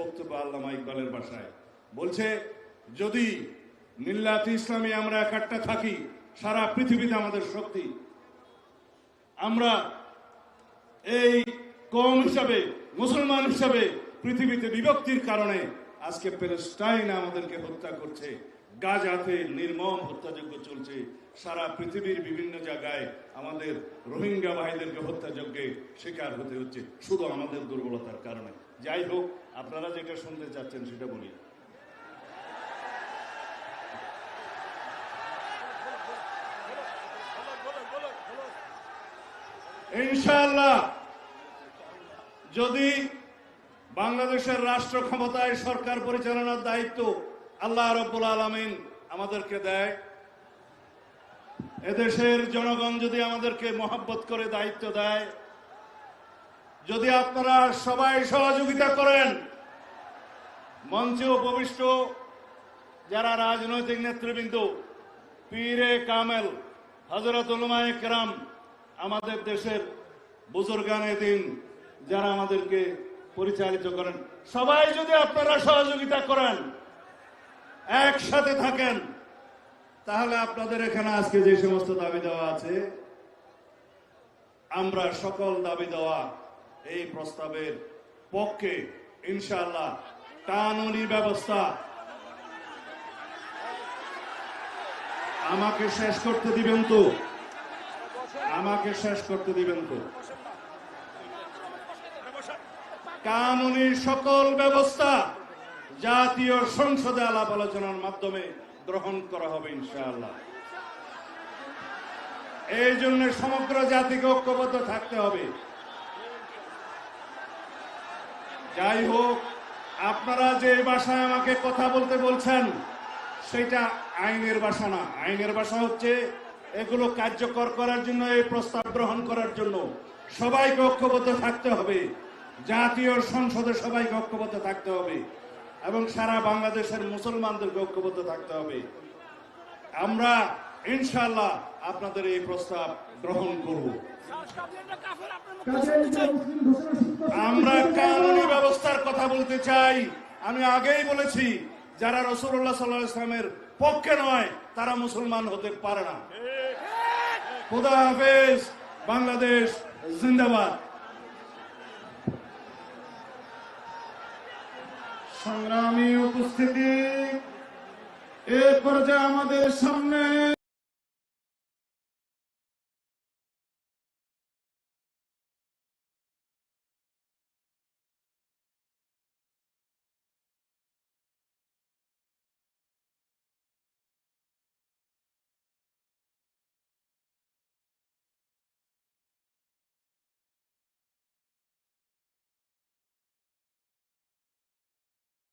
বক্তব্য আল্লামা ইকবালের বাসায়। বলছে, যদি মিল্লাত ইসলামী আমরা একাট্টা থাকি, সারা পৃথিবীতে আমাদের শক্তি। আমরা এই কম হিসাবে, মুসলমান হিসাবে পৃথিবীতে বিভক্তির কারণে আজকে প্যালেস্টাইন আমাদেরকে হত্যা করছে। গাজাতে নির্মম হত্যাযজ্ঞ চলছে। সারা পৃথিবীর বিভিন্ন জায়গায় আমাদের রোহিঙ্গা ভাইদেরকে হত্যাযজ্ঞে শিকার হতে হচ্ছে। শুধু আমাদের দুর্বলতার কারণে। যাই হোক, আপনারা যেটা শুনতে চাচ্ছেন সেটা বলি। ইনশাল্লাহ যদি বাংলাদেশের রাষ্ট্র ক্ষমতায় সরকার পরিচালনার দায়িত্ব আল্লাহ রব্বুল আলমিন আমাদেরকে দেয়। এদেশের জনগণ যদি আমাদেরকে মহাব্বত করে দায়িত্ব দেয়, যদি আপনারা সবাই সহযোগিতা করেন, মঞ্চে উপবিষ্ট যারা রাজনৈতিক নেতৃবৃন্দ, পীরে কামেল হজরত উলমায়ে কেরাম, আমাদের দেশের বুজুর্গানে দিন যারা আমাদেরকে পরিচালিত করেন, সবাই যদি আপনারা সহযোগিতা করেন একসাথে থাকেন। তাহলে আপনাদের এখানে আজকে যে সমস্ত দাবি দেওয়া আছে, আমরা সকল দাবি দেওয়া এই প্রস্তাবের পক্ষে ইনশাআল্লাহ কানুনি ব্যবস্থা। আমাকে শেষ করতে দিবেন তো? আমাকে শেষ করতে দিবেন তো? কানুনি সকল ব্যবস্থা জাতীয় সংসদে আলাপ আলোচনার মাধ্যমে গ্রহণ করা হবে ইনশাআল্লাহ। এই জন্য সমগ্র জাতিকে ঐক্যবদ্ধ থাকতে হবে। যাই হোক, আপনারা যে ভাষায় আমাকে কথা বলতে বলছেন, সেটা আইনের ভাষা না। আইনের ভাষা হচ্ছে এগুলো কার্যকর করার জন্য, এই প্রস্তাব গ্রহণ করার জন্য সবাইকে ঐক্যবদ্ধ থাকতে হবে। জাতীয় সংসদে সবাইকে ঐক্যবদ্ধ থাকতে হবে। এবং সারা বাংলাদেশের মুসলমানদেরকে ঐক্যবদ্ধ থাকতে হবে। আমরা ইনশাল্লাহ আপনাদের এই প্রস্তাব গ্রহণ করব। আমরা কানুনি ব্যবস্থার কথা বলতে চাই। আমি আগেই বলেছি যারা রসুল্লাহ সাল্লাহ ইসলামের পক্ষে নয় তারা মুসলমান হতে পারে না। খুদা হাফেজ বাংলাদেশ জিন্দাবাদ। সংগ্রামী উপস্থিতি এ পর্যায়ে আমাদের সামনে